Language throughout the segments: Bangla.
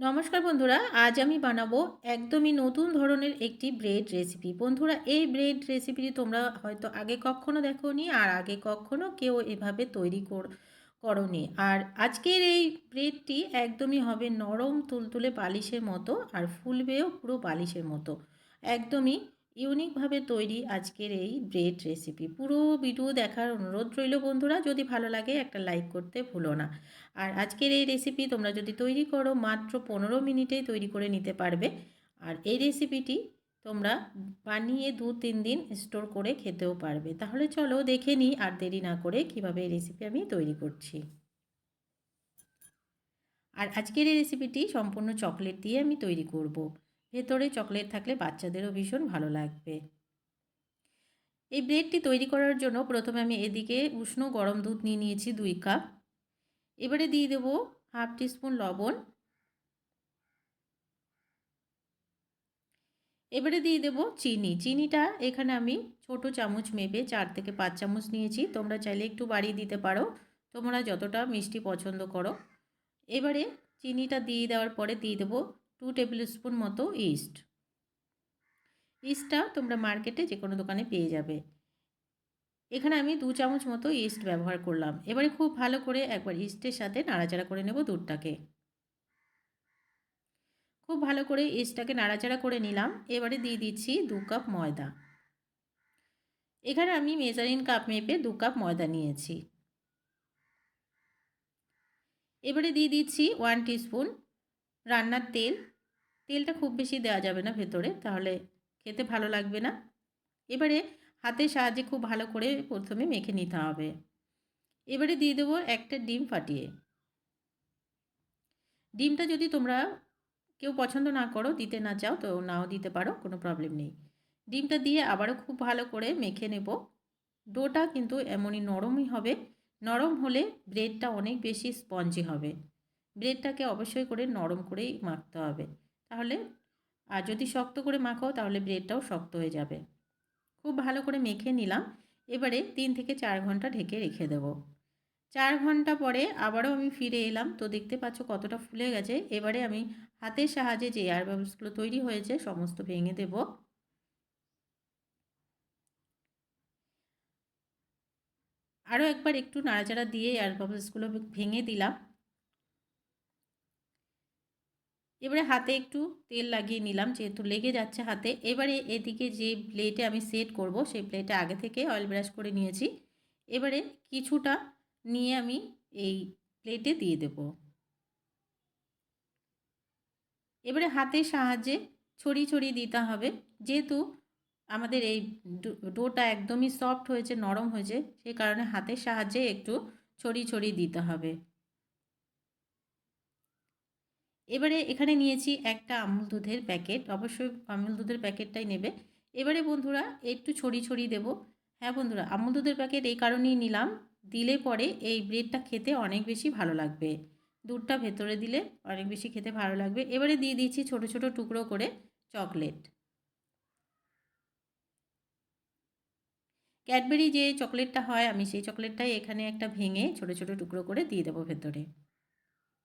নমস্কার বন্ধুরা, আজ আমি বানাবো একদমই নতুন ধরনের একটি ব্রেড রেসিপি বন্ধুরা, এই ব্রেড রেসিপিটি তোমরা হয়তো আগে কখনো দেখোনি আর আগে কখনো কেউ এভাবে তৈরি কর, করনি। আর আজকের এই ব্রেডটি একদমই হবে নরম, তুলতুলে বালিশের মতো আর ফুলবেও পুরো বালিশের মতো। একদমই ইউনিকভাবে তৈরি আজকের এই ব্রেড রেসিপি পুরো ভিডিও দেখার অনুরোধ রইল বন্ধুরা, যদি ভালো লাগে একটা লাইক করতে ভুলো না। আর আজকের এই রেসিপি তোমরা যদি তৈরি করো, মাত্র পনেরো মিনিটেই তৈরি করে নিতে পারবে। আর এই রেসিপিটি তোমরা বানিয়ে দু তিন দিন স্টোর করে খেতেও পারবে। তাহলে চলো দেখে নিই আর দেরি না করে কীভাবে এই রেসিপি আমি তৈরি করছি। আর আজকের এই রেসিপিটি সম্পূর্ণ চকলেট দিয়ে আমি তৈরি করব। ভেতরে চকলেট থাকলে বাচ্চাদেরও ভীষণ ভালো লাগবে। এই ব্রেডটি তৈরি করার জন্য প্রথমে আমি এদিকে উষ্ণ গরম দুধ নিয়ে নিয়েছি দুই কাপ। এবারে দিয়ে দেবো হাফ টিস্পুন লবণ। এবারে দিয়ে দেবো চিনি। চিনিটা এখানে আমি ছোট চামচ মেপে চার থেকে পাঁচ চামচ নিয়েছি। তোমরা চাইলে একটু বাড়িয়ে দিতে পারো। তোমরা যতটা মিষ্টি পছন্দ করো। এবারে চিনিটা দিয়ে দেওয়ার পরে দিয়ে দেবো টু টেবিল স্পুন মতো ইস্ট ইস্টটা তোমরা মার্কেটে যে কোনো দোকানে পেয়ে যাবে। এখানে আমি দু চামচ মতো ইস্ট ব্যবহার করলাম। এবারে খুব ভালো করে একবার ইস্টের সাথে নাড়াচাড়া করে নেব দুধটাকে। খুব ভালো করে ইস্টটাকে নাড়াচাড়া করে নিলাম। এবারে দিয়ে দিচ্ছি দু কাপ ময়দা। এখানে আমি মেজারিন কাপ মেপে দু কাপ ময়দা নিয়েছি। এবারে দিয়ে দিচ্ছি ওয়ান টিস্পুন রান্নার তেল, তেলটা খুব বেশি দেওয়া যাবে না ভেতরে, তাহলে খেতে ভালো লাগবে না। এবারে হাতের সাহায্যে খুব ভালো করে প্রথমে মেখে নিতে হবে। এবারে দিয়ে দেবো একটা ডিম ফাটিয়ে। ডিমটা যদি তোমরা কেউ পছন্দ না করো, দিতে না চাও, তো নাও দিতে পারো, কোনো প্রবলেম নেই। ডিমটা দিয়ে আবারও খুব ভালো করে মেখে নেব। ডোটা কিন্তু এমনই নরমই হবে। নরম হলে ব্রেডটা অনেক বেশি স্পঞ্জি হবে। ব্রেডটাকে অবশ্যই করে নরম করেই মাখতে হবে। তাহলে, আর যদি শক্ত করে মাখাও, তাহলে ব্রেডটাও শক্ত হয়ে যাবে। খুব ভালো করে মেখে নিলাম। এবারে তিন থেকে চার ঘণ্টা ঢেকে রেখে দেব। চার ঘণ্টা পরে আবারও আমি ফিরে এলাম। তো দেখতে পাচ্ছ কতটা ফুলে গেছে। এবারে আমি হাতের সাহায্যে যে এয়ার বাবলসগুলো তৈরি হয়েছে, সমস্ত ভেঙে দেব। আরও একবার একটু নাড়াচাড়া দিয়ে এয়ার বাবলসগুলো ভেঙে দিলাম। এবারে হাতে একটু তেল লাগিয়ে নিলাম, যেহেতু লেগে যাচ্ছে হাতে। এবারে এদিকে যে প্লেটে আমি সেট করব, সেই প্লেটে আগে থেকে অয়েল ব্রাশ করে নিয়েছি। এবারে কিছুটা নিয়ে আমি এই প্লেটে দিয়ে দেব। এবারে হাতের সাহায্যে ছড়িয়ে ছড়িয়ে দিতে হবে। যেহেতু আমাদের এই ডোটা একদমই সফট হয়েছে, নরম হয়েছে সেই কারণে হাতের সাহায্যে একটু ছড়িয়ে ছড়িয়ে দিতে হবে। এবারে এখানে নিয়েছি একটা আমুল দুধের প্যাকেট। অবশ্যই আমুল দুধের প্যাকেটটাই নেবে। এবারে বন্ধুরা একটু ছড়িয়ে ছড়িয়ে দেবো। হ্যাঁ বন্ধুরা, আমুল দুধের প্যাকেট এই কারণেই নিলাম। দিলে পরে এই ব্রেডটা খেতে অনেক বেশি ভালো লাগবে। দুধটা ভেতরে দিলে অনেক বেশি খেতে ভালো লাগবে। এবারে দিয়ে দিয়েছি ছোট ছোট টুকরো করে চকলেট। ক্যাডবেরি যে চকলেটটা হয়, আমি সেই চকলেটটাই এখানে একটা ভেঙে ছোট ছোট টুকরো করে দিয়ে দেবো ভেতরে।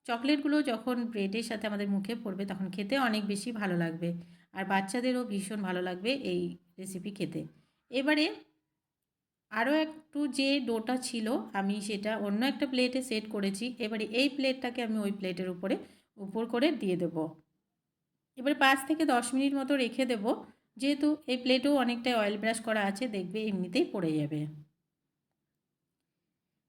চকলেটগুলো যখন ব্রেডের সাথে আমাদের মুখে পড়বে, তখন খেতে অনেক বেশি ভালো লাগবে। আর বাচ্চাদেরও ভীষণ ভালো লাগবে এই রেসিপি খেতে। এবারে আরও একটু যে ডোটা ছিল, আমি সেটা অন্য একটা প্লেটে সেট করেছি। এবারে এই প্লেটটাকে আমি ওই প্লেটের উপরে উপর করে দিয়ে দেব। এবারে পাঁচ থেকে দশ মিনিট মতো রেখে দেব। যেহেতু এই প্লেটেও অনেকটাই অয়েল ব্রাশ করা আছে, দেখবে এমনিতেই পড়ে যাবে।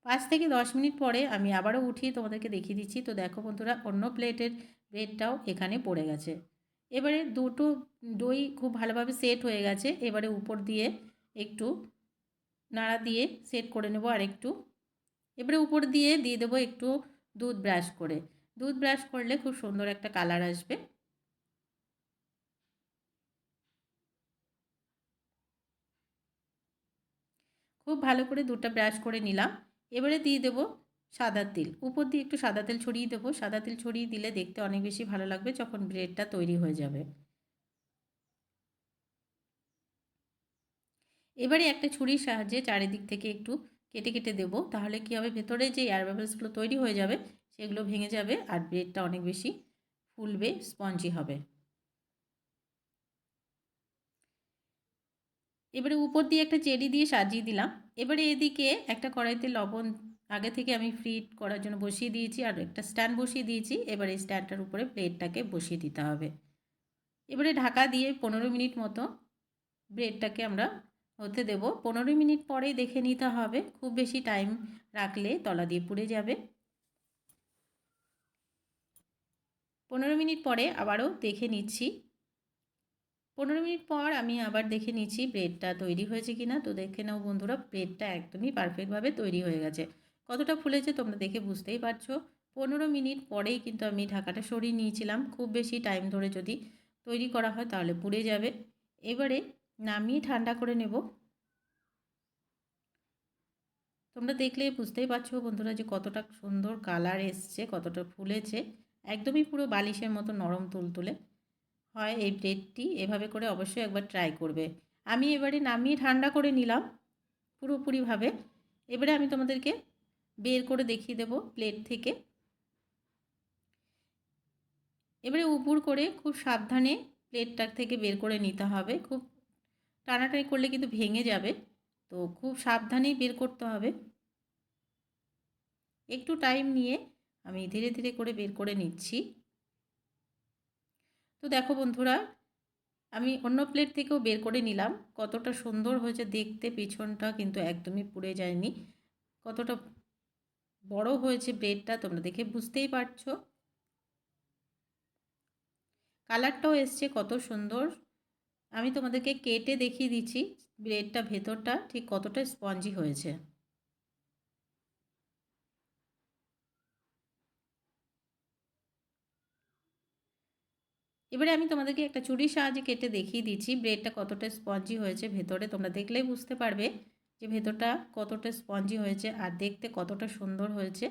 পাঁচ থেকে দশ মিনিট পরে আমি আবারও উঠিয়ে তোমাদেরকে দেখিয়ে দিচ্ছি। তো দেখো বন্ধুরা, অন্য প্লেটের ব্রেডটাও এখানে পড়ে গেছে। এবারে দুটো দই খুব ভালোভাবে সেট হয়ে গেছে। এবারে উপর দিয়ে একটু নাড়া দিয়ে সেট করে নেব আর একটু এবারে উপর দিয়ে দিয়ে দেবো একটু দুধ ব্রাশ করে। দুধ ব্রাশ করলে খুব সুন্দর একটা কালার আসবে। খুব ভালো করে দুধটা ব্রাশ করে নিলাম। এবারে দিয়ে দেবো সাদা তেল। উপর দিয়ে একটু সাদা তেল ছড়িয়ে দেবো। সাদা তেল ছড়িয়ে দিলে দেখতে অনেক বেশি ভালো লাগবে যখন ব্রেডটা তৈরি হয়ে যাবে। এবারে একটা ছুরির সাহায্যে চারিদিক থেকে একটু কেটে কেটে দেবো। তাহলে কী হবে? ভেতরে যে এয়ার বাবলসগুলো তৈরি হয়ে যাবে, সেগুলো ভেঙে যাবে আর ব্রেডটা অনেক বেশি ফুলবে স্পঞ্জি হবে। এবারে উপর দিয়ে একটা চেরি দিয়ে সাজিয়ে দিলাম। এবারে এদিকে একটা কড়াইতে লবণ আগে থেকে আমি ফ্রিট করার জন্য বসিয়ে দিয়েছি আর একটা স্ট্যান্ড বসিয়ে দিয়েছি। এবার এই স্ট্যান্ডটার উপরে প্লেটটাকে বসিয়ে দিতে হবে। এবারে ঢাকা দিয়ে পনেরো মিনিট মতো ব্রেডটাকে আমরা হতে দেব। পনেরো মিনিট পরেই দেখে নিতে হবে। খুব বেশি টাইম রাখলে তলা দিয়ে পুড়ে যাবে। পনেরো মিনিট পরে আবারও দেখে নিচ্ছি। পনেরো মিনিট পর আমি আবার দেখে নিচ্ছি ব্রেডটা তৈরি হয়েছে কি না তো দেখে নাও বন্ধুরা, ব্রেডটা একদমই পারফেক্টভাবে তৈরি হয়ে গেছে। কতটা ফুলেছে তোমরা দেখে বুঝতেই পারছ। পনেরো মিনিট পরেই কিন্তু আমি ঢাকাটা সরিয়ে নিয়েছিলাম। খুব বেশি টাইম ধরে যদি তৈরি করা হয় তাহলে পুড়ে যাবে। এবারে নামিয়ে ঠান্ডা করে নেব। তোমরা দেখলে বুঝতেই পারছ বন্ধুরা যে কতটা সুন্দর কালার এসছে, কতটা ফুলেছে। একদমই পুরো বালিশের মতো নরম তুলতুলে। হয় এই ব্রেডটি এভাবে করে অবশ্যই একবার ট্রাই করবে। আমি এবারে নামিয়ে ঠান্ডা করে নিলাম পুরোপুরিভাবে। এবারে আমি তোমাদেরকে বের করে দেখিয়ে দেব প্লেট থেকে। এবারে উপর করে খুব সাবধানে প্লেটটা থেকে বের করে নিতে হবে। খুব টানাটানি করলে কিন্তু ভেঙে যাবে। তো খুব সাবধানেই বের করতে হবে। একটু টাইম নিয়ে আমি ধীরে ধীরে করে বের করে নিচ্ছি। তো দেখো বন্ধুরা, আমি অন্য প্লেট থেকেও বের করে নিলাম। কতটা সুন্দর হয়েছে দেখতে, পিছনটা কিন্তু একদমই পুড়ে যায়নি। কতটা বড় হয়েছে ব্রেডটা তোমরা দেখে বুঝতেই পারছ। কালারটাও এসছে কত সুন্দর। আমি তোমাদেরকে কেটে দেখিয়ে দিচ্ছি ব্রেডটা ভেতরটা, ঠিক কতটা স্পঞ্জি হয়েছে। এবারে আমি তোমাদেরকে একটা চুরির সাহায্যে কেটে দেখিয়ে দিচ্ছি, ব্রেডটা কতটা স্পঞ্জি হয়েছে ভেতরে, তোমরা দেখলেই বুঝতে পারবে যে ভেতরটা কতটা স্পঞ্জি হয়েছে আর দেখতে কতটা সুন্দর হয়েছে।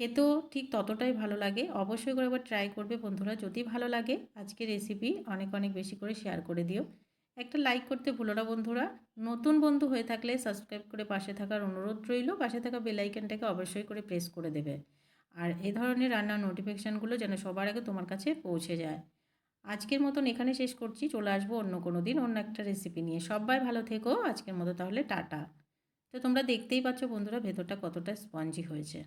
খেতেও ঠিক ততটাই ভালো লাগে, অবশ্যই করে একবার ট্রাই করবে বন্ধুরা, যদি ভালো লাগে আজকে রেসিপি অনেক অনেক বেশি করে শেয়ার করে দিও। একটা লাইক করতে ভুলো না বন্ধুরা, নতুন বন্ধু হয়ে থাকলে সাবস্ক্রাইব করে পাশে থাকার অনুরোধ রইল, পাশে থাকা বেলাইকনটাকে অবশ্যই করে প্রেস করে দেবে। আর এ ধরনের রান্নার নোটিফিকেশানগুলো যেন সবার আগে তোমার কাছে পৌঁছে যায়। আজকের মতন এখানে শেষ করছি, চলে আসব অন্য কোনো দিন অন্য একটা রেসিপি নিয়ে। সবাই ভালো থেকো, আজকের মতো তাহলে টাটা। তো তোমরা দেখতেই পাচ্ছ বন্ধুরা ভেতরটা কতটা স্পঞ্জি হয়েছে।